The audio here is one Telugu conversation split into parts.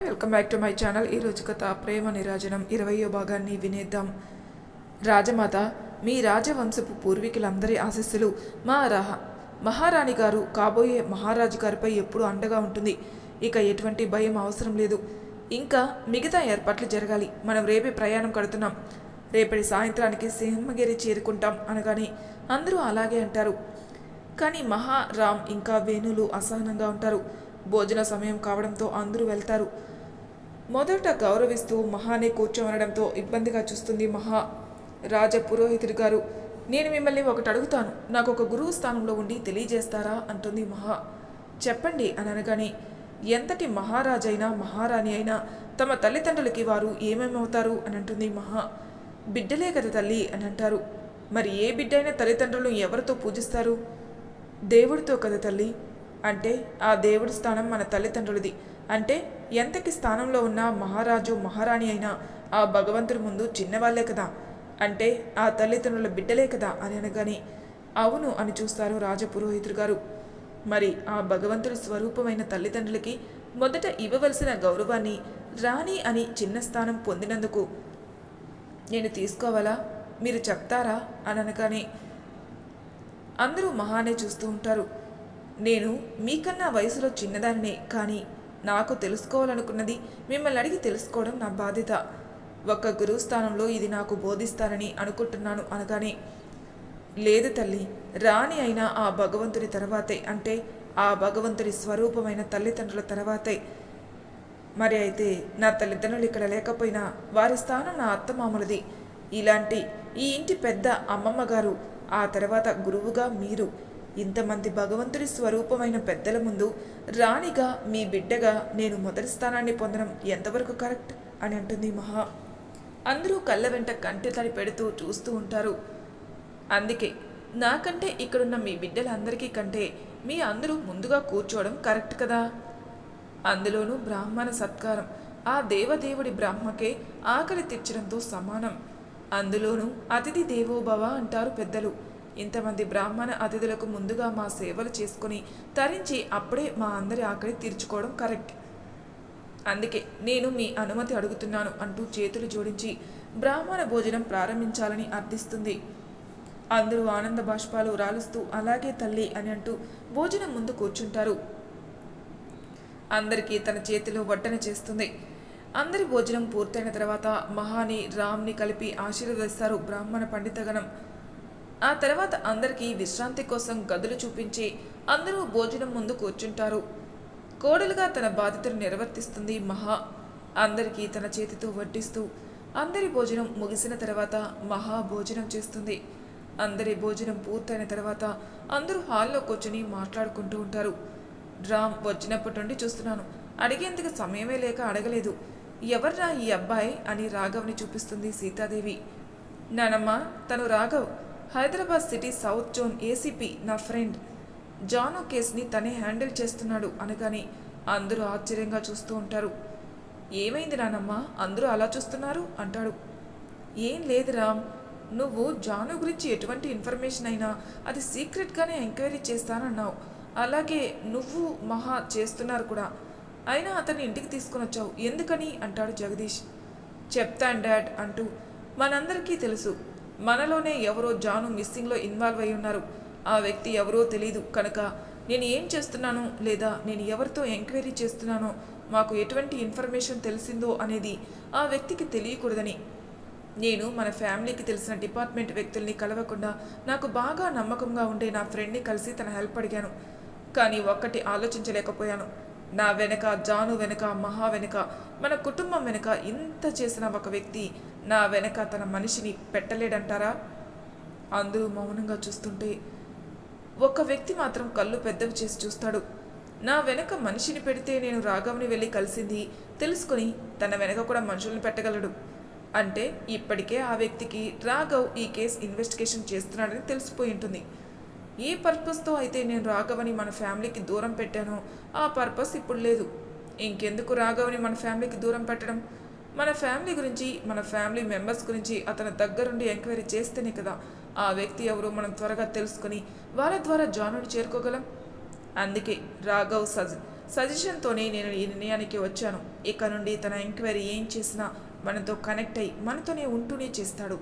Welcome back to my channel ఈరోజు కథ ప్రేమ నిరాజనం ఇరవయో భాగాన్ని వినేద్దాం రాజమాత మీ రాజవంశపు పూర్వీకులందరి ఆశస్సులు మా రహ మహారాణి గారు కాబోయే మహారాజు గారిపై ఎప్పుడు అండగా ఉంటుంది. ఇక ఎటువంటి భయం అవసరం లేదు. ఇంకా మిగతా ఏర్పాట్లు జరగాలి. మనం రేపే ప్రయాణం కడుతున్నాం. రేపటి సాయంత్రానికి సింహగిరి చేరుకుంటాం అనగానే అందరూ అలాగే అంటారు. కానీ మహారామ్ ఇంకా వేణులు అసహనంగా ఉంటారు. భోజన సమయం కావడంతో అందరూ వెళ్తారు. మొదట గౌరవిస్తూ మహానే కూర్చోమనడంతో ఇబ్బందిగా చూస్తుంది మహా. రాజ పురోహితుడి గారు నేను మిమ్మల్ని ఒకటి అడుగుతాను. నాకు ఒక గురువు స్థానంలో ఉండి తెలియజేస్తారా? అంటుంది మహా. చెప్పండి అని అనగానే ఎంతటి మహారాజైనా మహారాణి అయినా తమ తల్లిదండ్రులకి వారు ఏమేమవుతారు? అని అంటుంది మహా. బిడ్డలే కదా తల్లి అని అంటారు మరి ఏ బిడ్డైనా తల్లిదండ్రులను ఎవరితో పూజిస్తారు? దేవుడితో కదా తల్లి? అంటే ఆ దేవుడి స్థానం మన తల్లిదండ్రులది. అంటే ఎంతకి స్థానంలో ఉన్న మహారాజు మహారాణి అయినా ఆ భగవంతుడి ముందు చిన్నవాళ్ళే కదా? అంటే ఆ తల్లిదండ్రుల బిడ్డలే కదా అని అనగానే అవును అని చూస్తారు రాజపురోహితుడు గారు. మరి ఆ భగవంతుడి స్వరూపమైన తల్లిదండ్రులకి మొదట ఇవ్వవలసిన గౌరవాన్ని రాణి అని చిన్న స్థానం పొందినందుకు నేను తీసుకోవాలా? మీరు చెప్తారా? అని అనగానే అందరూ మహానే చూస్తూ ఉంటారు. నేను మీకన్నా వయసులో చిన్నదాన్నే కానీ నాకు తెలుసుకోవాలనుకున్నది మిమ్మల్ని అడిగి తెలుసుకోవడం నా బాధ్యత. ఒక్క గురువు స్థానంలో ఇది నాకు బోధిస్తారని అనుకుంటున్నాను అనగానే లేదు తల్లి రాణి అయినా ఆ భగవంతుడి తర్వాతే అంటే ఆ భగవంతుడి స్వరూపమైన తల్లిదండ్రుల తర్వాతే. మరి అయితే నా తల్లిదండ్రులు ఇక్కడ లేకపోయినా వారి స్థానం నా అత్తమామలది. ఇలాంటి ఈ ఇంటి పెద్ద అమ్మమ్మ గారు ఆ తర్వాత గురువుగా మీరు ఇంతమంది భగవంతుడి స్వరూపమైన పెద్దల ముందు రాణిగా మీ బిడ్డగా నేను మొదటి స్థానాన్ని పొందడం ఎంతవరకు కరెక్ట్? అని అంటుంది మహా. అందరూ కళ్ళ వెంట కంటి తడి పెడుతూ చూస్తూ ఉంటారు. అందుకే నాకంటే ఇక్కడున్న మీ బిడ్డలందరికీ కంటే మీ అందరూ ముందుగా కూర్చోవడం కరెక్ట్ కదా? అందులోనూ బ్రాహ్మణ సత్కారం ఆ దేవదేవుడి బ్రహ్మకే ఆకలి తెచ్చడంతో సమానం. అందులోనూ అతిథి దేవోభవ అంటారు పెద్దలు. ఇంతమంది బ్రాహ్మణ అతిథులకు ముందుగా మా సేవలు చేసుకుని తరించి అప్పుడే మా అందరి ఆకలి తీర్చుకోవడం కరెక్ట్. అందుకే నేను మీ అనుమతి అడుగుతున్నాను అంటూ చేతులు జోడించి బ్రాహ్మణ భోజనం ప్రారంభించాలని అర్థిస్తుంది. అందరూ ఆనంద బాష్పాలు రాలుస్తూ అలాగే తల్లి అని అంటూ భోజనం ముందు కూర్చుంటారు. అందరికీ తన చేతిలో వడ్డన చేస్తుంది. అందరి భోజనం పూర్తయిన తర్వాత మహాని రామ్ని కలిపి ఆశీర్వదిస్తారు బ్రాహ్మణ పండితగణం ఆ తర్వాత అందరికీ విశ్రాంతి కోసం గదులు చూపించి అందరూ భోజనం ముందు కూర్చుంటారు. కోడలుగా తన బాధ్యతను నిర్వర్తిస్తుంది మహా. అందరికీ తన చేతితో వడ్డిస్తూ అందరి భోజనం ముగిసిన తర్వాత మహా భోజనం చేస్తుంది. అందరి భోజనం పూర్తయిన తర్వాత అందరూ హాల్లో కూర్చొని మాట్లాడుకుంటూ ఉంటారు. డ్రామ్ వచ్చినప్పటి నుండి చూస్తున్నాను. అడిగేందుకు సమయమే లేక అడగలేదు. ఎవర్రా ఈ అబ్బాయి అని రాఘవ్ని చూపిస్తుంది సీతాదేవి. నానమ్మ తను Raghav. Hyderabad city south zone ACP నా ఫ్రెండ్. జాను కేస్ని తనే హ్యాండిల్ చేస్తున్నాడు అనగానే అందరూ ఆశ్చర్యంగా చూస్తూ ఉంటారు. ఏమైంది నానమ్మ? అందరూ అలా చూస్తున్నారు? అంటాడు. ఏం లేదు రామ్. నువ్వు జాను గురించి ఎటువంటి ఇన్ఫర్మేషన్ అయినా అది సీక్రెట్గానే ఎంక్వైరీ చేస్తానన్నావు. అలాగే నువ్వు మహా చేస్తున్నారు కూడా. అయినా అతన్ని ఇంటికి తీసుకుని వచ్చావు. ఎందుకని? అంటాడు జగదీష్. చెప్తాను డాడ్ అంటూ మనందరికీ తెలుసు. మనలోనే ఎవరో జాను మిస్సింగ్లో ఇన్వాల్వ్ అయి ఉన్నారు. ఆ వ్యక్తి ఎవరో తెలీదు. కనుక నేను ఏం చేస్తున్నానో లేదా నేను ఎవరితో ఎంక్వైరీ చేస్తున్నానో మాకు ఎటువంటి ఇన్ఫర్మేషన్ తెలిసిందో అనేది ఆ వ్యక్తికి తెలియకూడదని. నేను మన ఫ్యామిలీకి తెలిసిన డిపార్ట్మెంట్ వ్యక్తుల్ని కలవకుండా నాకు బాగా నమ్మకంగా ఉండే నా ఫ్రెండ్ని కలిసి తన హెల్ప్ అడిగాను. కానీ ఒక్కటి ఆలోచించలేకపోయాను. నా వెనక జాను వెనక మహా వెనక మన కుటుంబం వెనక ఇంత చేసిన ఒక వ్యక్తి నా వెనక తన మనిషిని పెట్టలేడంటారా? అందరూ మౌనంగా చూస్తుంటే ఒక వ్యక్తి మాత్రం కళ్ళు పెద్దవి చేసి చూస్తాడు. నా వెనక మనిషిని పెడితే నేను రాఘవ్ని వెళ్ళి కలిసింది తెలుసుకొని తన వెనక కూడా మనుషుల్ని పెట్టగలడు. అంటే ఇప్పటికే ఆ వ్యక్తికి రాఘవ్ ఈ కేసు ఇన్వెస్టిగేషన్ చేస్తున్నాడని తెలిసిపోయి ఉంటుంది. ఏ పర్పస్తో అయితే నేను రాఘవని మన ఫ్యామిలీకి దూరం పెట్టానో ఆ పర్పస్ ఇప్పుడు లేదు. ఇంకెందుకు రాఘవని మన ఫ్యామిలీకి దూరం పెట్టడం? మన ఫ్యామిలీ గురించి మన ఫ్యామిలీ మెంబర్స్ గురించి అతని దగ్గరుండి ఎంక్వైరీ చేస్తేనే కదా ఆ వ్యక్తి ఎవరో మనం త్వరగా తెలుసుకొని వాళ్ళ ద్వారా జానుని చేరుకోగలం. అందుకే రాఘవ్ సజ్ సజెషన్తోనే నేను ఈ నిర్ణయానికి వచ్చాను. ఇక నుండి తన ఎంక్వైరీ ఏం చేసినా మనతో కనెక్ట్ అయి మనతోనే ఉంటూనే చేస్తాడు.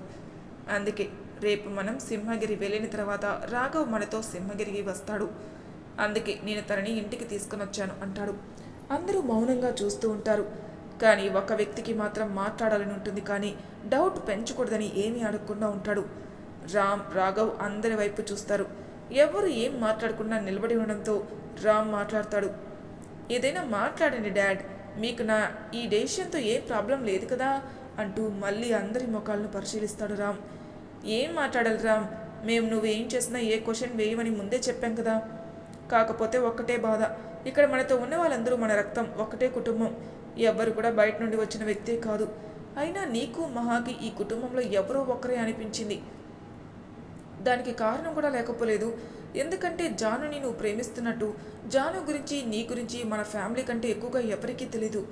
అందుకే రేపు మనం సింహగిరి వెళ్ళిన తర్వాత రాఘవ్ మనతో సింహగిరికి వస్తాడు. అందుకే నేను తనని ఇంటికి తీసుకుని వచ్చాను అంటాడు. అందరూ మౌనంగా చూస్తూ ఉంటారు. కానీ ఒక వ్యక్తికి మాత్రం మాట్లాడాలని ఉంటుంది కానీ డౌట్ పెంచకూడదని ఏమీ అడగకుండా ఉంటాడు. రామ్ రాఘవ్ అందరి వైపు చూస్తారు. ఎవరు ఏం మాట్లాడకుండా నిలబడి ఉండడంతో రామ్ మాట్లాడతాడు. ఏదైనా మాట్లాడండి డాడ్ మీకు నా ఈ డెసిషన్తో ఏ ప్రాబ్లం లేదు కదా అంటూ మళ్ళీ అందరి ముఖాలను పరిశీలిస్తాడు రామ్. ఏం మాట్లాడాలి రామ్? మేము నువ్వు ఏం చేసినా ఏ క్వశ్చన్ వేయమని ముందే చెప్పాం కదా. కాకపోతే ఒక్కటే బాధ. ఇక్కడ మనతో ఉన్న వాళ్ళందరూ మన రక్తం ఒక్కటే కుటుంబం. ఎవ్వరు కూడా బయట నుండి వచ్చిన వ్యక్తే కాదు. అయినా నీకు మహాకి ఈ కుటుంబంలో ఎవరో ఒక్కరే అనిపించింది. దానికి కారణం కూడా లేకపోలేదు. ఎందుకంటే జానుని నువ్వు ప్రేమిస్తున్నట్టు జాను గురించి నీ గురించి మన ఫ్యామిలీ కంటే ఎక్కువగా ఎవరికీ తెలీదు.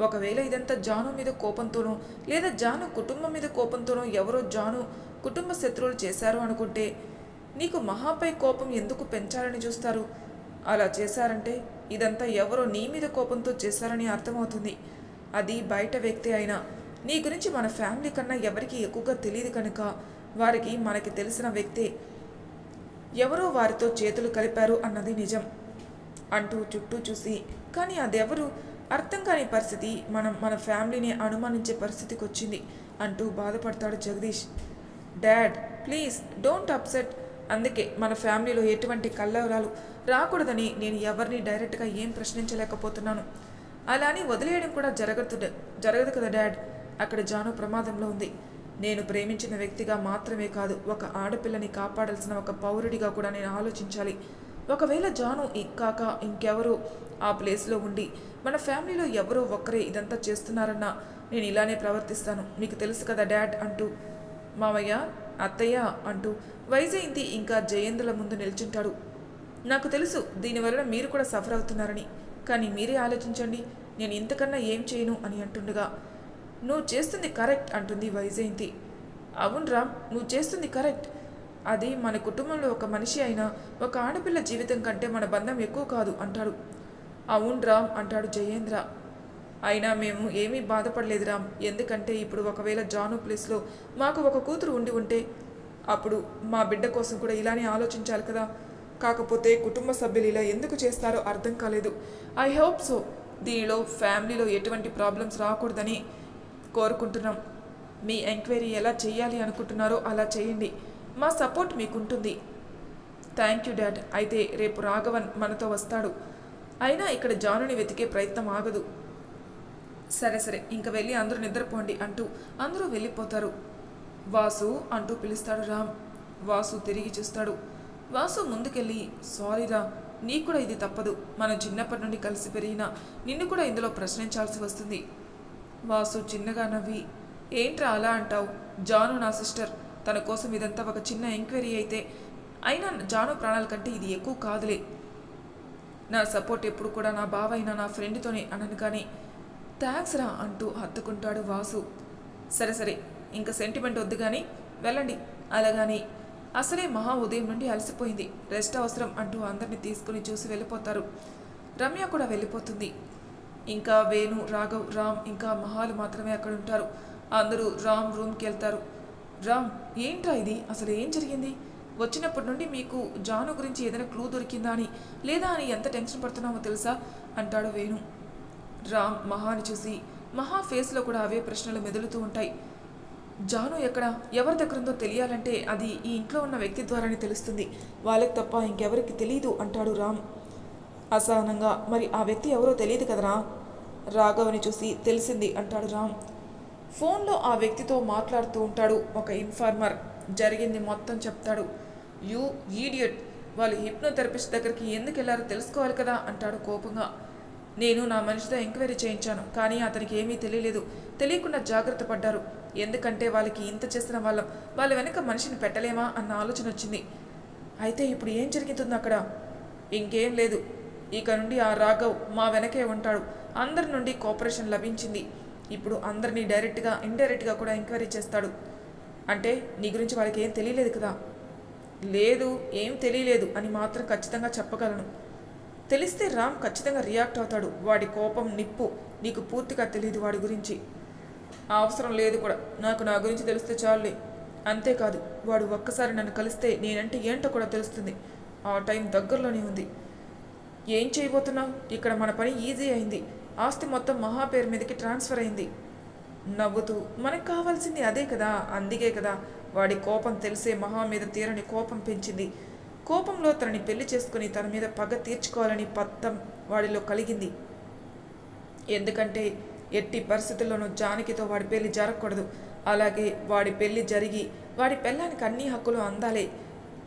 ఒకవేళ ఇదంతా జాను మీద కోపంతోనో లేదా జాను కుటుంబం మీద కోపంతోనో ఎవరో జాను కుటుంబ శత్రువులు చేశారు అనుకుంటే నీకు మహాపై కోపం ఎందుకు పెంచాలని చూస్తారు? అలా చేశారంటే ఇదంతా ఎవరో నీ మీద కోపంతో చేశారని అర్థమవుతుంది. అది బయట వ్యక్తి అయినా నీ గురించి మన ఫ్యామిలీ కన్నా ఎవరికి ఎక్కువగా తెలియదు కనుక వారికి మనకి తెలిసిన వ్యక్తే ఎవరో వారితో చేతులు కలిపారు అన్నది నిజం అంటూ చుట్టూ చూసి కానీ అదెవరు? అర్థం కాని పరిస్థితి మనం మన ఫ్యామిలీని అనుమానించే పరిస్థితికి వచ్చింది అంటూ బాధపడతాడు Jagadish. Dad please don't upset అందుకే మన ఫ్యామిలీలో ఎటువంటి కల్లవరాలు రాకూడదని నేను ఎవరిని డైరెక్ట్గా ఏం ప్రశ్నించలేకపోతున్నాను. అలా అని వదిలేయడం కూడా జరగదు జరగదు కదా డాడ్. అక్కడ జాను ప్రమాదంలో ఉంది. నేను ప్రేమించిన వ్యక్తిగా మాత్రమే కాదు ఒక ఆడపిల్లని కాపాడాల్సిన ఒక పౌరుడిగా కూడా నేను ఆలోచించాలి. ఒకవేళ జాను కాక ఇంకెవరో ఆ ప్లేస్లో ఉండి మన ఫ్యామిలీలో ఎవరో ఒక్కరే ఇదంతా చేస్తున్నారన్నా నేను ఇలానే ప్రవర్తిస్తాను. మీకు తెలుసు కదా డాడ్ అంటూ. మామయ్య అత్తయ్య అంటూ వైజయంతి ఇంకా జయేంద్రుల ముందు నిల్చుంటాడు. నాకు తెలుసు దీనివలన మీరు కూడా సఫర్ అవుతున్నారని. కానీ మీరే ఆలోచించండి నేను ఇంతకన్నా ఏం చేయను అని అంటుండగా నువ్వు చేస్తుంది కరెక్ట్ అంటుంది వైజయంతి అవును రామ్ నువ్వు చేస్తుంది కరెక్ట్. అది మన కుటుంబంలో ఒక మనిషి అయినా ఒక ఆడపిల్ల జీవితం కంటే మన బంధం ఎక్కువ కాదు అంటాడు. అవును రామ్ అంటాడు జయేంద్ర. అయినా మేము ఏమీ బాధపడలేదు రామ్ ఎందుకంటే ఇప్పుడు ఒకవేళ జాను ప్లేస్లో మాకు ఒక కూతురు ఉండి ఉంటే అప్పుడు మా బిడ్డ కోసం కూడా ఇలానే ఆలోచించాలి కదా. కాకపోతే కుటుంబ సభ్యులు ఇలా ఎందుకు చేస్తారో అర్థం కాలేదు. I hope so. దీనిలో ఫ్యామిలీలో ఎటువంటి ప్రాబ్లమ్స్ రాకూడదని కోరుకుంటున్నాం. మీ ఎంక్వైరీ ఎలా చేయాలి అనుకుంటున్నారో అలా చేయండి. మా సపోర్ట్ మీకుంటుంది. Thank you dad. అయితే రేపు రాఘవన్ మనతో వస్తాడు. అయినా ఇక్కడ జానుని వెతికే ప్రయత్నం ఆగదు. సరే సరే ఇంక వెళ్ళి అందరూ నిద్రపోండి అంటూ అందరూ వెళ్ళిపోతారు. వాసు అంటూ పిలుస్తాడు రామ్. వాసు తిరిగి చూస్తాడు. వాసు ముందుకెళ్ళి సారీరా నీ నీకు కూడా ఇది తప్పదు. మనం చిన్నప్పటి నుండి కలిసి పెరిగిన నిన్ను కూడా ఇందులో ప్రశ్నించాల్సి వస్తుంది. వాసు చిన్నగా నవ్వి ఏంట్రా అలా అంటావు? జాను నా సిస్టర్. తన కోసం ఇదంతా ఒక చిన్న ఎంక్వైరీ అయితే అయినా జాను ప్రాణాల కంటే ఇది ఎక్కువ కాదులే. నా సపోర్ట్ ఎప్పుడు కూడా నా బావైనా నా ఫ్రెండ్తోనే అనను కానీ థ్యాంక్స్ రా అంటూ హత్తుకుంటాడు వాసు. సరే సరే ఇంకా సెంటిమెంట్ వద్దు కానీ వెళ్ళండి. అలాగని అసలే మహా ఉదయం నుండి అలసిపోయింది. రెస్ట్ అవసరం అంటూ అందరిని తీసుకుని చూసి వెళ్ళిపోతారు. రమ్య కూడా వెళ్ళిపోతుంది. ఇంకా వేణు రాఘవ్ రామ్ ఇంకా మహాలు మాత్రమే అక్కడ ఉంటారు అందరూ రామ్ రూమ్కి వెళ్తారు. రామ్ ఏంట్రా ఇది? అసలు ఏం జరిగింది? వచ్చినప్పటి నుండి మీకు జాను గురించి ఏదైనా క్లూ దొరికిందా అని లేదా అని ఎంత టెన్షన్ పడుతున్నామో తెలుసా? అంటాడు వేణు. రామ్ మహాని చూసి మహా ఫేస్లో కూడా అవే ప్రశ్నలు మెదులుతూ ఉంటాయి. జాను ఎక్కడ ఎవరి దగ్గర ఉందో తెలియాలంటే అది ఈ ఇంట్లో ఉన్న వ్యక్తి ద్వారానే తెలుస్తుంది. వాళ్ళకి తప్ప ఇంకెవరికి తెలియదు అంటాడు రామ్. అసహనంగా మరి ఆ వ్యక్తి ఎవరో తెలియదు కదరా? రాఘవని చూసి తెలిసింది అంటాడు రామ్. ఫోన్లో ఆ వ్యక్తితో మాట్లాడుతూ ఉంటాడు ఒక ఇన్ఫార్మర్. జరిగింది మొత్తం చెప్తాడు. యూ ఈడియట్ వాళ్ళు హిప్నోథెరపిస్ట్ దగ్గరికి ఎందుకు వెళ్ళారో తెలుసుకోవాలి కదా అంటాడు కోపంగా. నేను నా మనిషితో ఎంక్వైరీ చేయించాను కానీ అతనికి ఏమీ తెలియలేదు. తెలియకుండా జాగ్రత్త పడ్డారు. ఎందుకంటే వాళ్ళకి ఇంత చేసిన వాళ్ళం వాళ్ళ వెనక మనిషిని పెట్టలేమా అన్న ఆలోచన వచ్చింది. అయితే ఇప్పుడు ఏం జరుగుతుంది అక్కడ? ఇంకేం లేదు. ఇక నుండి ఆ రాఘవ్ మా వెనకే ఉంటాడు. అందరి నుండి కోఆపరేషన్ లభించింది. ఇప్పుడు అందరినీ డైరెక్ట్గా ఇండైరెక్ట్గా కూడా ఎంక్వైరీ చేస్తాడు. అంటే నీ గురించి వాళ్ళకి ఏం తెలియలేదు కదా? లేదు ఏం తెలియలేదు అని మాత్రం ఖచ్చితంగా చెప్పగలను. తెలిస్తే రామ్ ఖచ్చితంగా రియాక్ట్ అవుతాడు. వాడి కోపం నిప్పు. నీకు పూర్తిగా తెలియదు వాడి గురించి. ఆ అవసరం లేదు కూడా. నాకు నా గురించి తెలిస్తే చాలులే. అంతేకాదు వాడు ఒక్కసారి నన్ను కలిస్తే నేనంటే ఏంటో కూడా తెలుస్తుంది. ఆ టైం దగ్గరలోనే ఉంది. ఏం చేయబోతున్నావు? ఇక్కడ మన పని ఈజీ అయింది. ఆస్తి మొత్తం మహా పేరు మీదకి ట్రాన్స్ఫర్ అయింది. నవ్వుతూ మనకు కావాల్సింది అదే కదా. అందుకే కదా. వాడి కోపం తెలిసే మహా మీద తీరని కోపం పెంచింది. కోపంలో తనని పెళ్ళి చేసుకుని తన మీద పగ తీర్చుకోవాలని పత్తం వాడిలో కలిగింది. ఎందుకంటే ఎట్టి పరిస్థితుల్లోనూ జానకితో వాడి పెళ్ళి జరగకూడదు. అలాగే వాడి పెళ్ళి జరిగి వాడి పెళ్ళానికి అన్ని హక్కులు అందాలే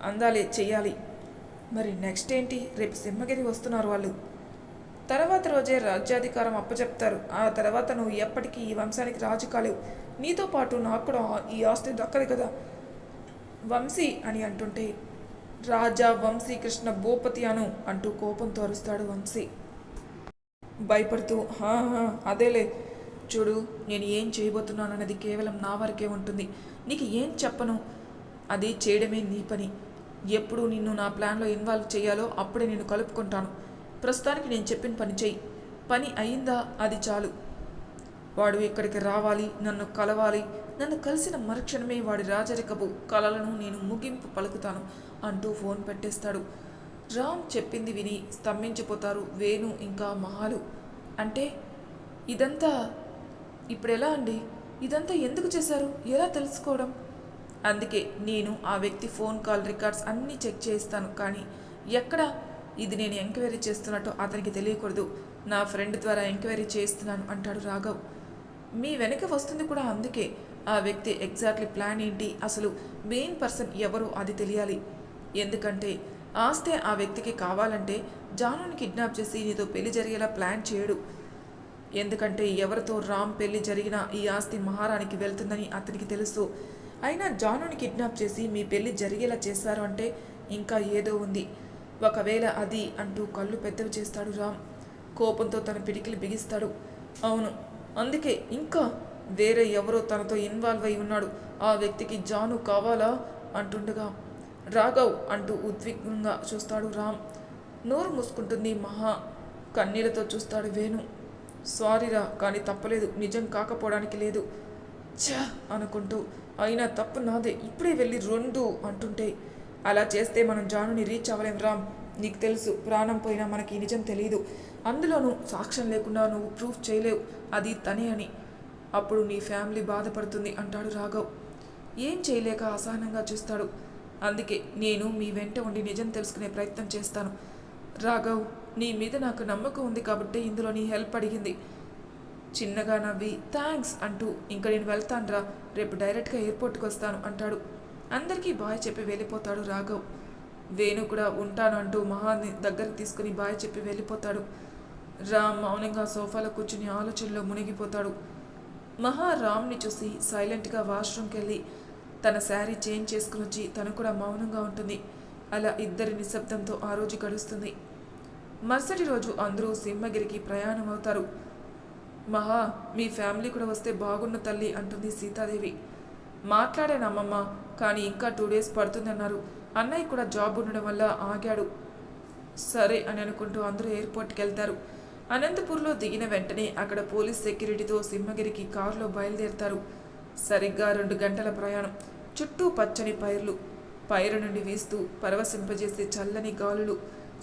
అందాలే చెయ్యాలి మరి నెక్స్ట్ ఏంటి? రేపు సింహగిరి వస్తున్నారు వాళ్ళు. తర్వాత రోజే రాజ్యాధికారం అప్పచెప్తారు. ఆ తర్వాత నువ్వు ఎప్పటికీ ఈ వంశానికి రాజు కాలేవు. నీతో పాటు నాకు కూడా ఈ ఆస్తి దక్కదు కదా. వంశీ అని అంటుంటే రాజా వంశీ కృష్ణ భూపతి అను అంటూ కోపంతో అరుస్తాడు వంశీ. భయపడుతూ "హా, హా, అదేలే. చూడు నేను ఏం చేయబోతున్నాను అన్నది కేవలం నా వరకే ఉంటుంది. నీకు ఏం చెప్పను? అది చేయడమే నీ పని. ఎప్పుడు నిన్ను నా ప్లాన్లో ఇన్వాల్వ్ చేయాలో అప్పుడే నేను కలుపుకుంటాను. ప్రస్తుతానికి నేను చెప్పిన పని చెయ్యి. పని అయిందా? అది చాలు. వాడు ఇక్కడికి రావాలి? నన్ను కలవాలి? నన్ను కలిసిన మరుక్షణమే వాడి రాజరికపు కలలను నేను ముగింపు పలుకుతాను అంటూ ఫోన్ పెట్టేస్తాడు. రామ్ చెప్పింది విని స్తంభించిపోతారు వేణు ఇంకా మహాలు. అంటే ఇదంతా ఇప్పుడు ఎలా అండి? ఇదంతా ఎందుకు చేశారు? ఎలా తెలుసుకోవడం? అందుకే నేను ఆ వ్యక్తి ఫోన్ కాల్ రికార్డ్స్ అన్నీ చెక్ చేస్తాను కానీ ఎక్కడ? ఇది నేను ఎంక్వైరీ చేస్తున్నట్టు అతనికి తెలియకూడదు. నా ఫ్రెండ్ ద్వారా ఎంక్వైరీ చేస్తున్నాను అంటాడు రాఘవ్. మీ వెనక వస్తుంది కూడా అందుకే ఆ వ్యక్తి ఎగ్జాక్ట్లీ ప్లాన్ ఏంటి? అసలు మెయిన్ పర్సన్ ఎవరు అది తెలియాలి. ఎందుకంటే ఆస్తే ఆ వ్యక్తికి కావాలంటే జానుని కిడ్నాప్ చేసి నీతో పెళ్ళి జరిగేలా ప్లాన్ చేయడు. ఎందుకంటే ఎవరితో రామ్ పెళ్ళి జరిగినా ఈ ఆస్తి మహారాణికి వెళ్తుందని అతనికి తెలుసు. అయినా జానుని కిడ్నాప్ చేసి మీ పెళ్ళి జరిగేలా చేశారు అంటే ఇంకా ఏదో ఉంది. ఒకవేళ అది అంటూ కళ్ళు పెద్దవి చేస్తాడు రామ్. కోపంతో తన పిడికిలు బిగిస్తాడు. అవును అందుకే ఇంకా వేరే ఎవరో తనతో ఇన్వాల్వ్ అయి ఉన్నాడు. ఆ వ్యక్తికి జాను కావాలా? అంటుండగా. రాఘవ్ అంటూ ఉద్విగ్నంగా చూస్తాడు రామ్. నోరు మూసుకుంటుంది మహా. కన్నీళ్ళతో చూస్తాడు వేణు. సారీరా కానీ తప్పలేదు. నిజం కాకపోవడానికి లేదు. ఛ! అనుకుంటూ. అయినా తప్పు నాదే. ఇప్పుడే వెళ్ళి రెండు అంటుంటే. అలా చేస్తే మనం జానుని రీచ్ అవ్వలేం రామ్. నీకు తెలుసు ప్రాణం పోయినా మనకి నిజం తెలియదు అందులోనూ సాక్ష్యం లేకుండా నువ్వు ప్రూఫ్ చేయలేవు. అది తనే అని. అప్పుడు నీ ఫ్యామిలీ బాధపడుతుంది అంటాడు రాఘవ్. ఏం చేయలేక అసహనంగా చూస్తాడు. అందుకే నేను మీ వెంట ఉండి నిజం తెలుసుకునే ప్రయత్నం చేస్తాను. రాఘవ్ నీ మీద నాకు నమ్మకం ఉంది కాబట్టి ఇందులో నీ హెల్ప్ అడిగింది. చిన్నగా నవ్వి థ్యాంక్స్ అంటూ ఇంక నేను వెళ్తానురా రేపు డైరెక్ట్గా ఎయిర్పోర్ట్కి వస్తాను అంటాడు. అందరికీ బాయ్ చెప్పి వెళ్ళిపోతాడు రాఘవ్. వేణు కూడా ఉంటాను అంటూ మహాని దగ్గరికి తీసుకుని బాయ్ చెప్పి వెళ్ళిపోతాడు. రామ్ మౌనంగా సోఫాలో కూర్చుని ఆలోచనలో మునిగిపోతాడు. మహా రామ్ని చూసి సైలెంట్గా వాష్రూమ్కి వెళ్ళి తన శారీ చేంజ్ చేసుకుని వచ్చి తను కూడా మౌనంగా ఉంటుంది. అలా ఇద్దరి నిశ్శబ్దంతో ఆ రోజు గడుస్తుంది. మరుసటి రోజు అందరూ సింహగిరికి ప్రయాణం అవుతారు. మహా మీ ఫ్యామిలీ కూడా వస్తే బాగున్న తల్లి అంటుంది సీతాదేవి. మాట్లాడాను అమ్మమ్మ కానీ ఇంకా టూ డేస్ పడుతుందన్నారు. అన్నయ్య కూడా జాబ్ ఉండడం వల్ల ఆగాడు. సరే అని అనుకుంటూ అందరూ ఎయిర్పోర్ట్కి వెళ్తారు అనంతపూర్లో దిగిన వెంటనే అక్కడ పోలీస్ సెక్యూరిటీతో సింహగిరికి కారులో బయలుదేరుతారు. సరిగ్గా రెండు గంటల ప్రయాణం. చుట్టూ పచ్చని పైర్లు. పైరు నుండి వీస్తూ పరవశింపజేసే చల్లని గాలులు.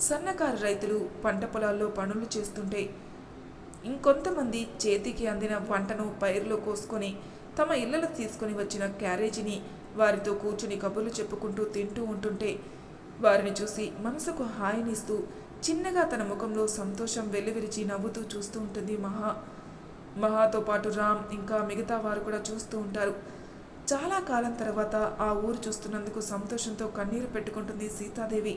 సన్నకారు రైతులు పంట పొలాల్లో పనులు చేస్తుంటే ఇంకొంతమంది చేతికి అందిన పంటను పైరులో కోసుకొని తమ ఇళ్ళలో తీసుకొని వచ్చిన క్యారేజీని వారితో కూర్చుని కబుర్లు చెప్పుకుంటూ తింటూ ఉంటుంటే వారిని చూసి మనసుకు హాయినిస్తూ చిన్నగా తన ముఖంలో సంతోషం వెల్లివిరిచి నవ్వుతూ చూస్తూ ఉంటుంది మహా. మహాతో పాటు రామ్ ఇంకా మిగతా వారు కూడా చూస్తూ ఉంటారు. చాలా కాలం తర్వాత ఆ ఊరు చూస్తున్నందుకు సంతోషంతో కన్నీరు పెట్టుకుంటుంది సీతాదేవి.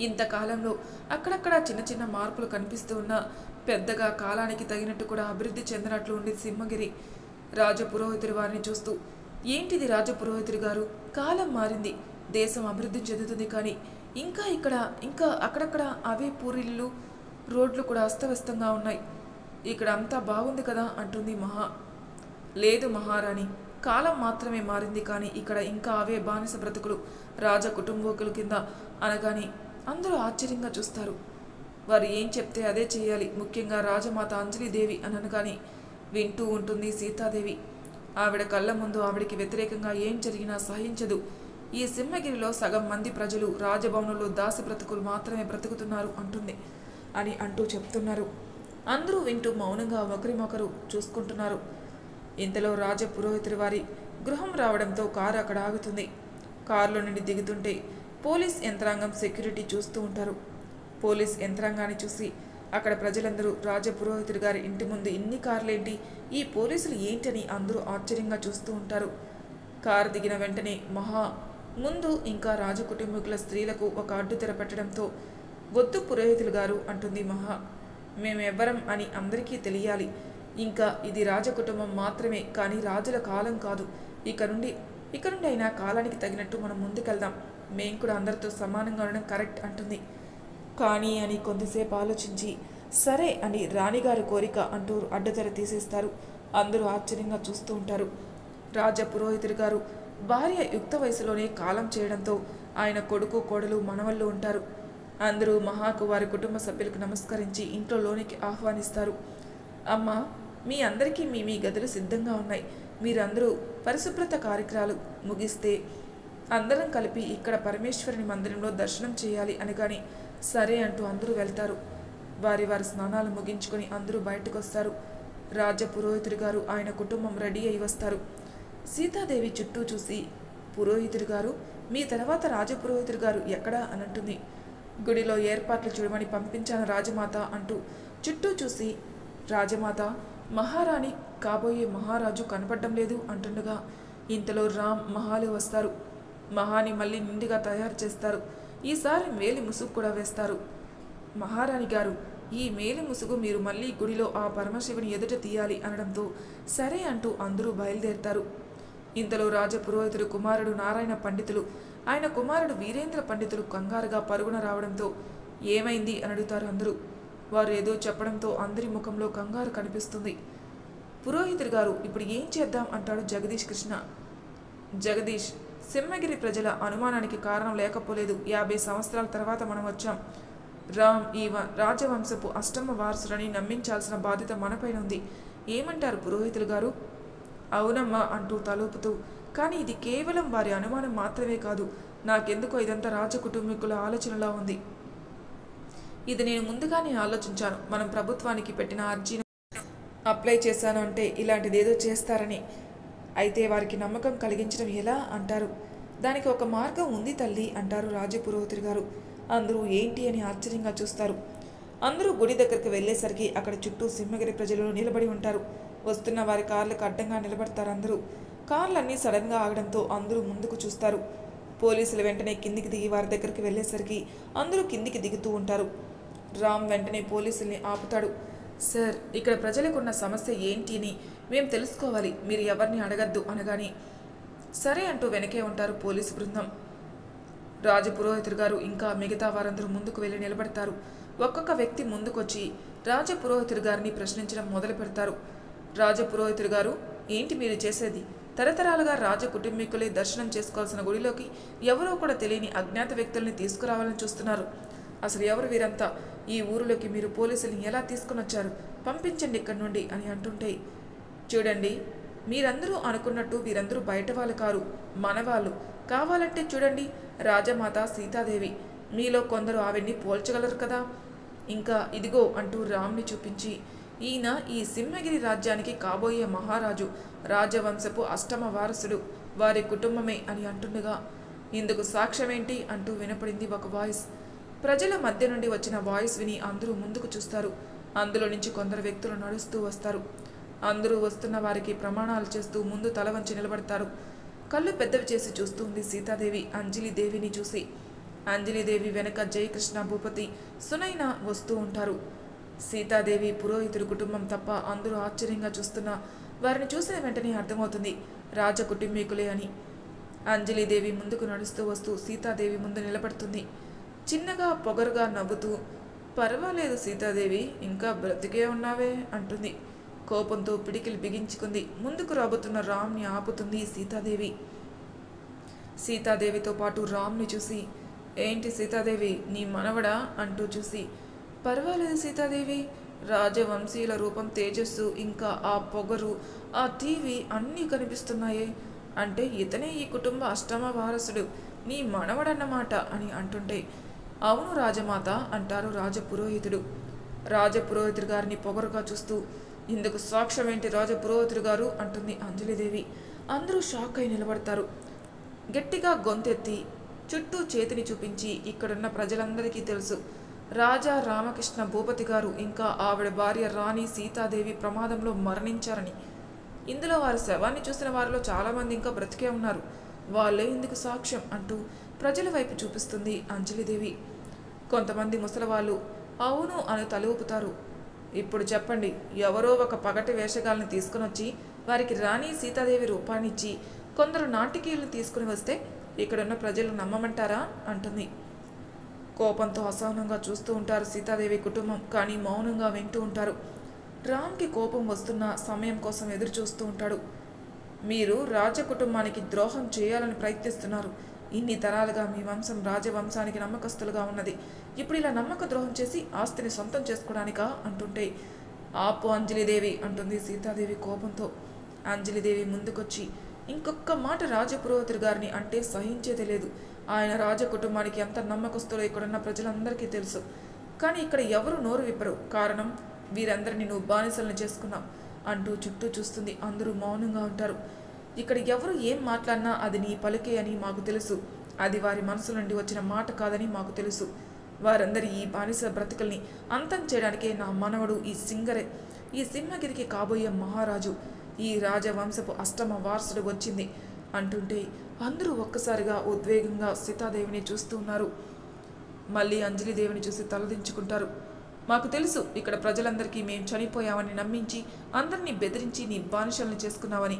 ఇంతకాలంలో అక్కడక్కడ చిన్న చిన్న మార్పులు కనిపిస్తూ ఉన్నా పెద్దగా కాలానికి తగినట్టు కూడా అభివృద్ధి చెందినట్లు ఉండి సింహగిరి రాజపురోహితుడి వారిని చూస్తూ ఏంటిది రాజపురోహితుడి గారు? కాలం మారింది. దేశం అభివృద్ధి చెందుతుంది కానీ ఇంకా ఇక్కడ ఇంకా అక్కడక్కడ అవే పూరిళ్ళు రోడ్లు కూడా అస్తవ్యస్తంగా ఉన్నాయి. ఇక్కడ అంతా బాగుంది కదా అంటుంది మహా. లేదు మహారాణి కాలం మాత్రమే మారింది కానీ ఇక్కడ ఇంకా అవే బానిస బ్రతుకులు రాజ కుటుంబకుల కింద అనగాని అందరూ ఆశ్చర్యంగా చూస్తారు. వారు ఏం చెప్తే అదే చేయాలి. ముఖ్యంగా రాజమాత అంజలిదేవి అని అనగానే వింటూ ఉంటుంది సీతాదేవి. ఆవిడ కళ్ళ ముందు ఆవిడికి వ్యతిరేకంగా ఏం జరిగినా సహించదు. ఈ సింహగిరిలో సగం మంది ప్రజలు రాజభవనంలో దాసి బ్రతుకులు మాత్రమే బ్రతుకుతున్నారు అంటుంది అని అంటూ చెప్తున్నారు. అందరూ వింటూ మౌనంగా ఒకరిమొకరు చూసుకుంటున్నారు. ఇంతలో రాజ పురోహితుడి వారి గృహం రావడంతో కారు అక్కడ ఆగుతుంది. కారులో నుండి దిగుతుంటే పోలీస్ యంత్రాంగం సెక్యూరిటీ చూస్తూ ఉంటారు. పోలీస్ యంత్రాంగాన్ని చూసి అక్కడ ప్రజలందరూ రాజ పురోహితుడి గారి ఇంటి ముందు ఇన్ని కార్లేంటి ఈ పోలీసులు ఏంటని అందరూ ఆశ్చర్యంగా చూస్తూ ఉంటారు. కారు దిగిన వెంటనే మహా ముందు ఇంకా రాజ కుటుంబీకుల స్త్రీలకు ఒక అడ్డు తెర పెట్టడంతో వద్దు పురోహితులు గారు అంటుంది మహా. మేమెవ్వరం అని అందరికీ తెలియాలి. ఇంకా ఇది రాజకుటుంబం మాత్రమే కానీ రాజుల కాలం కాదు. ఇక నుండి ఇక నుండి అయినా కాలానికి తగినట్టు మనం ముందుకెళ్దాం. మేం కూడా అందరితో సమానంగా ఉండడం కరెక్ట్ అంటుంది. కానీ అని కొంతసేపు ఆలోచించి సరే అని రాణిగారి కోరిక అంటూ అడ్డతెర తీసేస్తారు. అందరూ ఆశ్చర్యంగా చూస్తూ ఉంటారు. రాజ పురోహితుడు గారు భార్య యుక్త వయసులోనే కాలం చేయడంతో ఆయన కొడుకు కోడలు మనవళ్ళు ఉంటారు. అందరూ మహాకు వారి కుటుంబ సభ్యులకు నమస్కరించి ఇంట్లో లోనికి ఆహ్వానిస్తారు. అమ్మ మీ అందరికీ మీ మీ గదులు సిద్ధంగా ఉన్నాయి. మీరందరూ పరిశుభ్రత కార్యక్రమాలు ముగిస్తే అందరం కలిపి ఇక్కడ పరమేశ్వరుని మందిరంలో దర్శనం చేయాలి అనగాని సరే అంటూ అందరూ వెళ్తారు. వారి వారి స్నానాలు ముగించుకొని అందరూ బయటకు వస్తారు రాజ పురోహితుడి గారు ఆయన కుటుంబం రెడీ అయి వస్తారు. సీతాదేవి చుట్టూ చూసి పురోహితుడి గారు మీ తర్వాత రాజపురోహితుడు గారు ఎక్కడా? అని అంటుంది. గుడిలో ఏర్పాట్లు చూడమని పంపించాను రాజమాత అంటూ చుట్టూ చూసి రాజమాత మహారాణి కాబోయే మహారాజు కనపడడం లేదు అంటుండగా ఇంతలో రామ్ మహాలు వస్తారు. మహాని మళ్ళీ నిండుగా తయారు చేస్తారు. ఈసారి మేలి ముసుగు కూడా వేస్తారు. మహారాణి గారు ఈ మేలి ముసుగు మీరు మళ్ళీ గుడిలో ఆ పరమశివుని ఎదుట తీయాలి అనడంతో సరే అంటూ అందరూ బయలుదేరుతారు. ఇంతలో రాజపురోహితుడు కుమారుడు నారాయణ పండితులు ఆయన కుమారుడు వీరేంద్ర పండితులు కంగారుగా పరుగున రావడంతో ఏమైంది అని అడుగుతారు అందరూ. వారు ఏదో చెప్పడంతో అందరి ముఖంలో కంగారు కనిపిస్తుంది. పురోహితుడు గారు ఇప్పుడు ఏం చేద్దాం అంటాడు జగదీష్ కృష్ణ. జగదీష్ సింహగిరి ప్రజల అనుమానానికి కారణం లేకపోలేదు. యాభై సంవత్సరాల తర్వాత మనం వచ్చాం. రామ్ ఈ రాజవంశపు అష్టమ వారసులని నమ్మించాల్సిన బాధ్యత మనపైన ఉంది ఏమంటారు పురోహితులు గారు? అవునమ్మా అంటూ తలూపుతూ కానీ ఇది కేవలం వారి అనుమానం మాత్రమే కాదు. నాకెందుకో ఇదంతా రాజకుటుంబీకుల ఆలోచనలా ఉంది. ఇది నేను ముందుగానే ఆలోచించాను. మనం ప్రభుత్వానికి పెట్టిన అర్జీని అప్లై చేశాను అంటే ఇలాంటిదేదో చేస్తారని. అయితే వారికి నమ్మకం కలిగించడం ఎలా? అంటారు. దానికి ఒక మార్గం ఉంది తల్లి అంటారు రాజపురోహితుడి గారు. అందరూ ఏంటి అని ఆశ్చర్యంగా చూస్తారు. అందరూ గుడి దగ్గరికి వెళ్ళేసరికి అక్కడ చుట్టూ సింహగిరి ప్రజలు నిలబడి ఉంటారు. వస్తున్న వారి కార్లకు అడ్డంగా నిలబడతారు అందరూ. కార్లన్నీ సడన్గా ఆగడంతో అందరూ ముందుకు చూస్తారు. పోలీసులు వెంటనే కిందికి దిగి వారి దగ్గరికి వెళ్ళేసరికి అందరూ కిందికి దిగుతూ ఉంటారు. రామ్ వెంటనే పోలీసుల్ని ఆపుతాడు. సార్ ఇక్కడ ప్రజలకున్న సమస్య ఏంటి అని మేము తెలుసుకోవాలి. మీరు ఎవరిని అడగద్దు అనగానే సరే అంటూ వెనకే ఉంటారు పోలీసు బృందం. రాజపురోహితుడు గారు ఇంకా మిగతా వారందరూ ముందుకు వెళ్ళి నిలబడతారు. ఒక్కొక్క వ్యక్తి ముందుకొచ్చి రాజ పురోహితుడు గారిని ప్రశ్నించడం మొదలు పెడతారు రాజపురోహితుడు గారు ఏంటి మీరు చేసేది? తరతరాలుగా రాజ కుటుంబీకులే దర్శనం చేసుకోవాల్సిన గుడిలోకి ఎవరో కూడా తెలియని అజ్ఞాత వ్యక్తుల్ని తీసుకురావాలని చూస్తున్నారు. అసలు ఎవరు వీరంతా? ఈ ఊరిలోకి మీరు పోలీసుల్ని ఎలా తీసుకుని వచ్చారు పంపించండి ఇక్కడి నుండి అని అంటుంటే చూడండి మీరందరూ అనుకున్నట్టు వీరందరూ బయట వాళ్ళు కారు మనవాళ్ళు. కావాలంటే చూడండి రాజమాత సీతాదేవి. మీలో కొందరు ఆవిడ్ని పోల్చగలరు కదా. ఇంకా ఇదిగో అంటూ రామ్ని చూపించి ఈయన ఈ సింహగిరి రాజ్యానికి కాబోయే మహారాజు రాజవంశపు అష్టమ వారసుడు. వారి కుటుంబమే అని అంటుండగా ఇందుకు సాక్ష్యమేంటి? అంటూ వినపడింది ఒక వాయిస్. ప్రజల మధ్య నుండి వచ్చిన వాయిస్ విని అందరూ ముందుకు చూస్తారు. అందులో నుంచి కొందరు వ్యక్తులు నడుస్తూ వస్తారు. అందరూ వస్తున్న వారికి ప్రమాణాలు చేస్తూ ముందు తల వంచి నిలబడతారు. కళ్ళు పెద్దవి చేసి చూస్తుంది సీతాదేవి అంజలిదేవిని చూసి. అంజలిదేవి వెనక జయకృష్ణ భూపతి సునైన వస్తూ ఉంటారు. సీతాదేవి పురోహితుడి కుటుంబం తప్ప అందరూ ఆశ్చర్యంగా చూస్తున్న వారిని చూసిన వెంటనే అర్థమవుతుంది. రాజ కుటుంబీకులే అని. అంజలిదేవి ముందుకు నడుస్తూ వస్తూ సీతాదేవి ముందు నిలబడుతుంది. చిన్నగా పొగరుగా నవ్వుతూ పర్వాలేదు సీతాదేవి ఇంకా బ్రతికే ఉన్నావే అంటుంది. కోపంతో పిడికిలు బిగించుకుంది. ముందుకు రాబోతున్న రామ్ని ఆపుతుంది సీతాదేవి. సీతాదేవితో పాటు రామ్ని చూసి ఏంటి సీతాదేవి నీ మనవడా? అంటూ చూసి పర్వాలేదు సీతాదేవి. రాజవంశీయుల రూపం తేజస్సు ఇంకా ఆ పొగరు ఆ టీవీ అన్నీ కనిపిస్తున్నాయే. అంటే ఇతనే ఈ కుటుంబ అష్టమ వారసుడు. నీ మనవడన్నమాట అని అంటుంటే అవును రాజమాత అంటారు రాజపురోహితుడు. రాజపురోహితుడు గారిని పొగరుగా చూస్తూ ఇందుకు సాక్ష్యం ఏంటి రాజపురోహితుడు గారు? అంటుంది అంజలిదేవి. అందరూ షాక్ అయి నిలబడతారు. గట్టిగా గొంతెత్తి చుట్టూ చేతిని చూపించి ఇక్కడున్న ప్రజలందరికీ తెలుసు. రాజా రామకృష్ణ భూపతి గారు ఇంకా ఆవిడ భార్య రాణి సీతాదేవి ప్రమాదంలో మరణించారని. ఇందులో వారి శవాన్ని చూసిన వారిలో చాలామంది ఇంకా బ్రతికే ఉన్నారు. వాళ్ళే ఇందుకు సాక్ష్యం అంటూ ప్రజల వైపు చూపిస్తుంది అంజలిదేవి. కొంతమంది ముసలవాళ్ళు అవును అని తలూపుతారు. ఇప్పుడు చెప్పండి ఎవరో ఒక పగటి వేషగాల్ని తీసుకుని వచ్చి వారికి రాణి సీతాదేవి రూపాన్నిచ్చి కొందరు నాటికీయులను తీసుకుని వస్తే ఇక్కడున్న ప్రజలు నమ్మమంటారా? అంటుంది. కోపంతో అసహనంగా చూస్తూ ఉంటారు సీతాదేవి కుటుంబం కానీ మౌనంగా వింటూ ఉంటారు. రామ్కి కోపం వస్తున్న సమయం కోసం ఎదురు చూస్తూ ఉంటాడు. మీరు రాజ కుటుంబానికి ద్రోహం చేయాలని ప్రయత్నిస్తున్నారు. ఇన్ని తరాలుగా మీ వంశం రాజవంశానికి నమ్మకస్తులుగా ఉన్నది. ఇప్పుడు ఇలా నమ్మక ద్రోహం చేసి ఆస్తిని సొంతం చేసుకోవడానికా అంటుంటే ఆపు అంజలిదేవి అంటుంది సీతాదేవి కోపంతో. అంజలిదేవి ముందుకొచ్చి ఇంకొక మాట రాజపురోహితుడు గారిని అంటే సహించేది లేదు. ఆయన రాజ కుటుంబానికి ఎంత నమ్మకస్తులో ఇక్కడున్న ప్రజలందరికీ తెలుసు. కానీ ఇక్కడ ఎవరు నోరు విప్పరు. కారణం వీరందరినీ నువ్వు బానిసలను చేసుకున్నావు అంటూ చుట్టూ చూస్తుంది. అందరూ మౌనంగా ఉంటారు. ఇక్కడ ఎవరు ఏం మాట్లాడినా అది నీ పలికే అని మాకు తెలుసు. అది వారి మనసు నుండి వచ్చిన మాట కాదని మాకు తెలుసు. వారందరి ఈ బానిస బ్రతుకుల్ని అంతం చేయడానికే నా మనవడు ఈ సింగరే. ఈ సింహగిరికి కాబోయే మహారాజు. ఈ రాజవంశపు అష్టమ వారసుడు వచ్చింది. అంటుంటే అందరూ ఒక్కసారిగా ఉద్వేగంగా సీతాదేవిని చూస్తూ ఉన్నారు. మళ్ళీ అంజలిదేవిని చూసి తలదించుకుంటారు. మాకు తెలుసు ఇక్కడ ప్రజలందరికీ మేము చనిపోయామని నమ్మించి అందరినీ బెదిరించి నీ బానిసల్ని చేసుకున్నావని.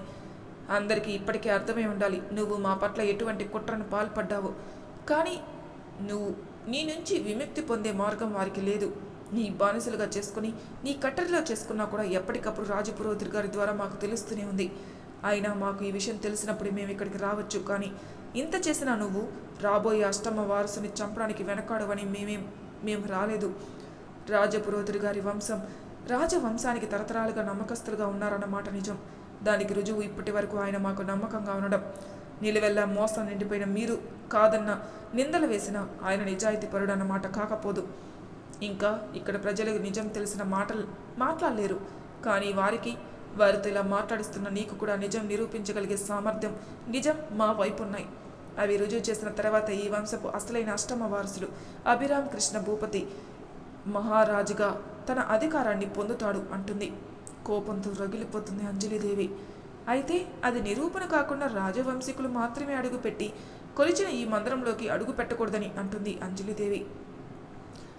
అందరికీ ఇప్పటికే అర్థమై ఉండాలి నువ్వు మా పట్ల ఎటువంటి కుట్రను పాల్పడ్డావు. కానీ నువ్వు నీ నుంచి విముక్తి పొందే మార్గం వారికి లేదు. నీ బానిసలుగా చేసుకుని నీ కట్టరిలో చేసుకున్నా కూడా ఎప్పటికప్పుడు రాజపురోహితుడి గారి ద్వారా మాకు తెలుస్తూనే ఉంది. అయినా మాకు ఈ విషయం తెలిసినప్పుడు మేము ఇక్కడికి రావచ్చు. కానీ ఇంత చేసినా నువ్వు రాబోయే అష్టమ వారసుని చంపడానికి వెనకాడవని మేమేం మేము రాలేదు. రాజపురోహితుడి గారి వంశం రాజవంశానికి తరతరాలుగా నమ్మకస్తులుగా ఉన్నారన్నమాట నిజం. దానికి రుజువు ఇప్పటి వరకు ఆయన మాకు నమ్మకంగా ఉండడం. నిలువెల్లా మోసం నిండిపోయిన మీరు కాదన్న నిందలు వేసిన ఆయన నిజాయితీ పరుడు అన్నమాట కాకపోదు. ఇంకా ఇక్కడ ప్రజలకు నిజం తెలిసిన మాటలు మాట్లాడలేరు. కానీ వారికి వారితో ఇలా మాట్లాడిస్తున్న నీకు కూడా నిజం నిరూపించగలిగే సామర్థ్యం నిజం మా వైపు ఉన్నాయి అవి రుజువు చేసిన తర్వాత ఈ వంశపు అసలైన అష్టమ వారసుడు అభిరామ్ కృష్ణ భూపతి మహారాజుగా తన అధికారాన్ని పొందుతాడు అంటుంది. కోపంతో రగిలిపోతుంది అంజలిదేవి. అయితే అది నిరూపణ కాకుండా రాజవంశీకులు మాత్రమే అడుగుపెట్టి కొలిచిన ఈ మందిరంలోకి అడుగు పెట్టకూడదని అంటుంది అంజలిదేవి.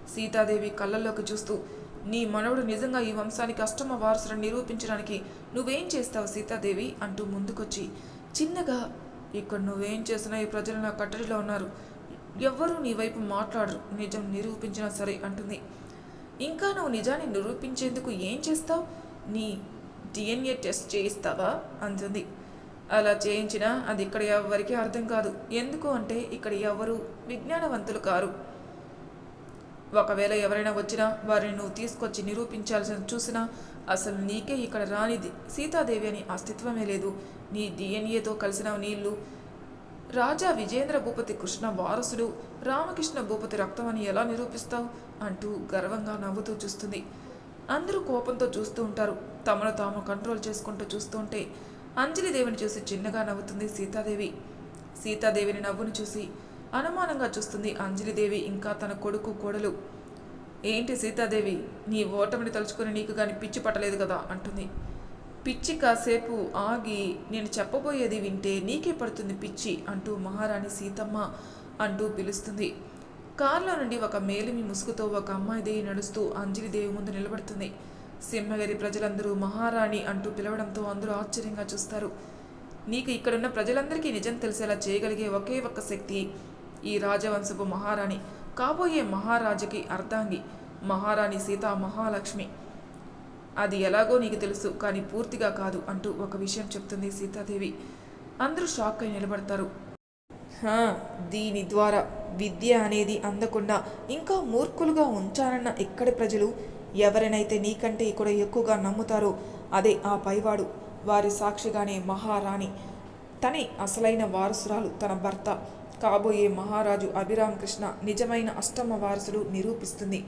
సీతాదేవి కళ్ళల్లోకి చూస్తూ నీ మనవడు నిజంగా ఈ వంశానికి అష్టమ వారసులను నిరూపించడానికి నువ్వేం చేస్తావు సీతాదేవి? అంటూ ముందుకొచ్చి చిన్నగా ఇక్కడ నువ్వేం చేసినా ఈ ప్రజలు నా కట్టడిలో ఉన్నారు. ఎవ్వరూ నీ వైపు మాట్లాడరు. నిజం నిరూపించినా సరే అంటుంది. ఇంకా నువ్వు నిజాన్ని నిరూపించేందుకు ఏం చేస్తావు? నీ డిఎన్ఏ టెస్ట్ చేయిస్తావా? అంటుంది. అలా చేయించినా అది ఇక్కడ ఎవరికీ అర్థం కాదు. ఎందుకు అంటే ఇక్కడ ఎవరు విజ్ఞానవంతులు కారు. ఒకవేళ ఎవరైనా వచ్చినా వారిని నువ్వు తీసుకొచ్చి నిరూపించాల్సిన చూసినా అసలు నీకే ఇక్కడ రానిది సీతాదేవి అని అస్తిత్వమే లేదు. నీ డిఎన్ఏతో కలిసిన నీళ్ళు రాజా విజేంద్ర భూపతి కృష్ణ వారసుడు రామకృష్ణ భూపతి రక్తం అని ఎలా నిరూపిస్తావు? అంటూ గర్వంగా నవ్వుతూ చూస్తుంది. అందరూ కోపంతో చూస్తూ ఉంటారు. తమను తాము కంట్రోల్ చేసుకుంటూ చూస్తుంటే అంజలిదేవిని చూసి చిన్నగా నవ్వుతుంది సీతాదేవి. సీతాదేవిని నవ్వును చూసి అనుమానంగా చూస్తుంది అంజలిదేవి ఇంకా తన కొడుకు కోడలు. ఏంటి సీతాదేవి? నీ ఓటమిని తలుచుకుని నీకు కానీ పిచ్చి పట్టలేదు కదా? అంటుంది. పిచ్చి కాసేపు ఆగి నేను చెప్పబోయేది వింటే నీకే పడుతుంది పిచ్చి అంటూ మహారాణి సీతమ్మ అంటూ పిలుస్తుంది. కారులో నుండి ఒక మేలిమి ముసుగుతో ఒక అమ్మాయిదేవి నడుస్తూ అంజలిదేవి ముందు నిలబడుతుంది. సింహగిరి ప్రజలందరూ మహారాణి అంటూ పిలవడంతో అందరూ ఆశ్చర్యంగా చూస్తారు. నీకు ఇక్కడున్న ప్రజలందరికీ నిజం తెలిసేలా చేయగలిగే ఒకే ఒక్క శక్తి ఈ రాజవంశపు మహారాణి. కాబోయే మహారాజుకి అర్ధాంగి మహారాణి సీతా మహాలక్ష్మి. అది ఎలాగో నీకు తెలుసు కానీ పూర్తిగా కాదు అంటూ ఒక విషయం చెప్తుంది సీతాదేవి. అందరూ షాక్ అయి నిలబడతారు. దీని ద్వారా విద్య అనేది అందకుండా ఇంకా మూర్ఖులుగా ఉంచానన్న ఇక్కడి ప్రజలు ఎవరినైతే నీకంటే ఇక్కడ ఎక్కువగా నమ్ముతారో అదే ఆ పైవాడు. వారి సాక్షిగానే మహారాణి. తనే అసలైన వారసురాలు తన భర్త. కాబోయే మహారాజు అభిరామ్ కృష్ణ నిజమైన అష్టమ వారసుడు నిరూపిస్తుంది.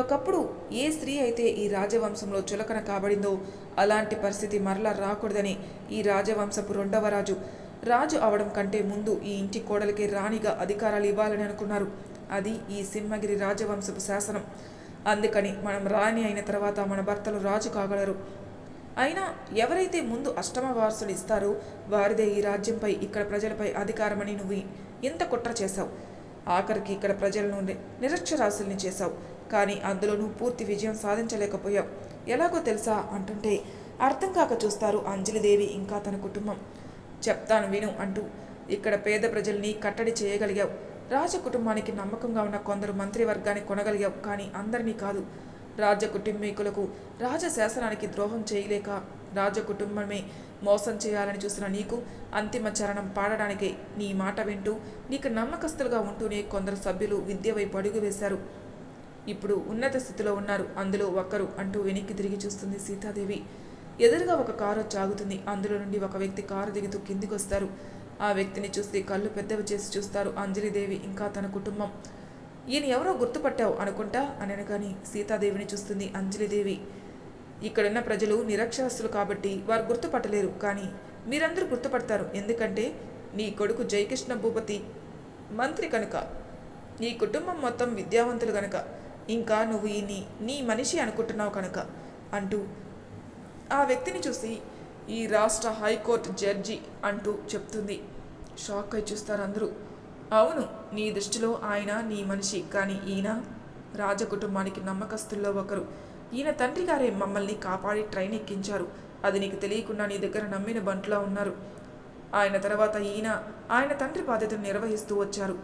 ఒకప్పుడు ఏ స్త్రీ అయితే ఈ రాజవంశంలో చులకన కాబడిందో అలాంటి పరిస్థితి మరలా రాకూడదని ఈ రాజవంశపు రెండవ రాజు. రాజు అవడం కంటే ముందు ఈ ఇంటి కోడలికి రాణిగా అధికారాలు ఇవ్వాలని అనుకున్నారు. అది ఈ సింహగిరి రాజవంశపు శాసనం. అందుకని మనం రాణి అయిన తర్వాత మన భర్తలు రాజు కాగలరు. అయినా ఎవరైతే ముందు అష్టమ వారసులు ఇస్తారో వారిదే ఈ రాజ్యంపై ఇక్కడ ప్రజలపై అధికారమని నువ్వు ఇంత కుట్ర చేశావు. ఆఖరికి ఇక్కడ ప్రజలను ని- నిరక్షరాస్యుల్ని చేశావు. కానీ అందులో నువ్వు పూర్తి విజయం సాధించలేకపోయావు. ఎలాగో తెలుసా అంటుంటే అర్థం కాక చూస్తారు అంజలిదేవి ఇంకా తన కుటుంబం. చెప్తాను విను అంటూ ఇక్కడ పేద ప్రజల్ని కట్టడి చేయగలిగావు. రాజ కుటుంబానికి నమ్మకంగా ఉన్న కొందరు మంత్రివర్గాన్ని కొనగలిగావు. కానీ అందరినీ కాదు. రాజ కుటుంబీకులకు రాజశాసనానికి ద్రోహం చేయలేక రాజ కుటుంబమే మోసం చేయాలని చూసిన నీకు అంతిమ చరణం పాడడానికే నీ మాట వింటూ నీకు నమ్మకస్తులుగా ఉంటూనే కొందరు సభ్యులు విద్య వైపు అడుగు వేశారు. ఇప్పుడు ఉన్నత స్థితిలో ఉన్నారు. అందులో ఒక్కరు అంటూ వెనక్కి తిరిగి చూస్తుంది సీతాదేవి. ఎదురుగా ఒక కారు చాగుతుంది. అందులో నుండి ఒక వ్యక్తి కారు దిగుతూ కిందికి వస్తారు ఆ వ్యక్తిని చూసి కళ్ళు పెద్దవి చేసి చూస్తారు. అంజలిదేవి ఇంకా తన కుటుంబం. ఈయన ఎవరో గుర్తుపట్టావు అనుకుంటా? అని అనగాని సీతాదేవిని చూస్తుంది అంజలిదేవి. ఇక్కడున్న ప్రజలు నిరక్షరస్తులు కాబట్టి వారు గుర్తుపట్టలేరు కానీ మీరందరూ గుర్తుపడతారు. ఎందుకంటే నీ కొడుకు జయకృష్ణ భూపతి మంత్రి కనుక నీ కుటుంబం మొత్తం విద్యావంతులు కనుక ఇంకా నువ్వు ఈ నీ నీ మనిషి అనుకుంటున్నావు కనుక అంటూ ఆ వ్యక్తిని చూసి ఈ రాష్ట్ర హైకోర్టు జడ్జి అంటూ చెప్తుంది. షాక్ అయి చూస్తారు అందరూ. అవును నీ దృష్టిలో ఆయన నీ మనిషి కానీ ఈయన రాజకుటుంబానికి నమ్మకస్తుల్లో ఒకరు. ఈయన తండ్రి గారే మమ్మల్ని కాపాడి ట్రైన్ ఎక్కించారు. అది నీకు తెలియకుండా నీ దగ్గర నమ్మిన బంట్లా ఉన్నారు. ఆయన తర్వాత ఈయన ఆయన తండ్రి బాధ్యతను నిర్వహిస్తూ వచ్చారు.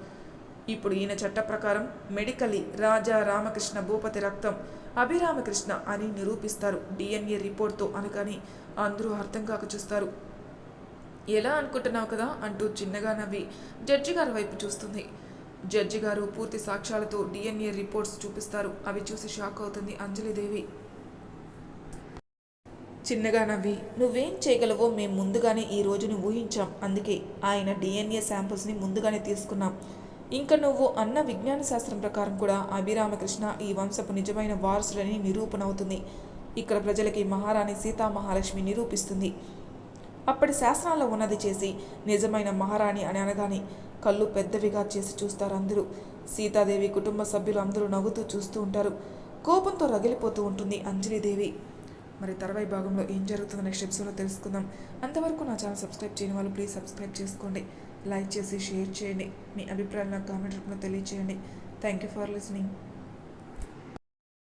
ఇప్పుడు ఈయన చట్ట ప్రకారం మెడికలీ రాజా రామకృష్ణ భూపతి రక్తం అభిరామకృష్ణ అని నిరూపిస్తారు. డిఎన్ఏ రిపోర్ట్తో అనగాని అందరూ అర్థం కాక చూస్తారు. ఎలా అనుకుంటున్నావు కదా అంటూ చిన్నగా నవ్వి జడ్జి గారి వైపు చూస్తుంది. జడ్జి గారు పూర్తి సాక్ష్యాలతో డిఎన్ఏ రిపోర్ట్స్ చూపిస్తారు. అవి చూసి షాక్ అవుతుంది అంజలిదేవి. చిన్నగా నవ్వి నువ్వేం చేయగలవో మేము ముందుగానే ఈ రోజుని ఊహించాం. అందుకే ఆయన డిఎన్ఏ శాంపుల్స్ని ముందుగానే తీసుకున్నాం. ఇంకా నువ్వు అన్న విజ్ఞాన శాస్త్రం ప్రకారం కూడా అభిరామకృష్ణ ఈ వంశపు నిజమైన వారసులని నిరూపణ అవుతుంది. ఇక్కడ ప్రజలకి మహారాణి సీతా మహాలక్ష్మి నిరూపిస్తుంది. అప్పటి శాసనాల్లో ఉన్నది చేసి నిజమైన మహారాణి అని అనగానే కళ్ళు పెద్దవిగా చేసి చూస్తారు అందరూ. సీతాదేవి కుటుంబ సభ్యులు అందరూ నవ్వుతూ చూస్తూ ఉంటారు. కోపంతో రగిలిపోతూ ఉంటుంది అంజలిదేవి. మరి తర్వాయి భాగంలో ఏం జరుగుతుందో నెక్స్ట్ ఎపిసోడ్లో తెలుసుకుందాం. అంతవరకు నా ఛానల్ సబ్స్క్రైబ్ చేయని వాళ్ళు ప్లీజ్ సబ్స్క్రైబ్ చేసుకోండి. లైక్ చేసి షేర్ చేయండి. మీ అభిప్రాయాలు నాకు కామెంట్ రూపంలో తెలియచేయండి. Thank you for listening.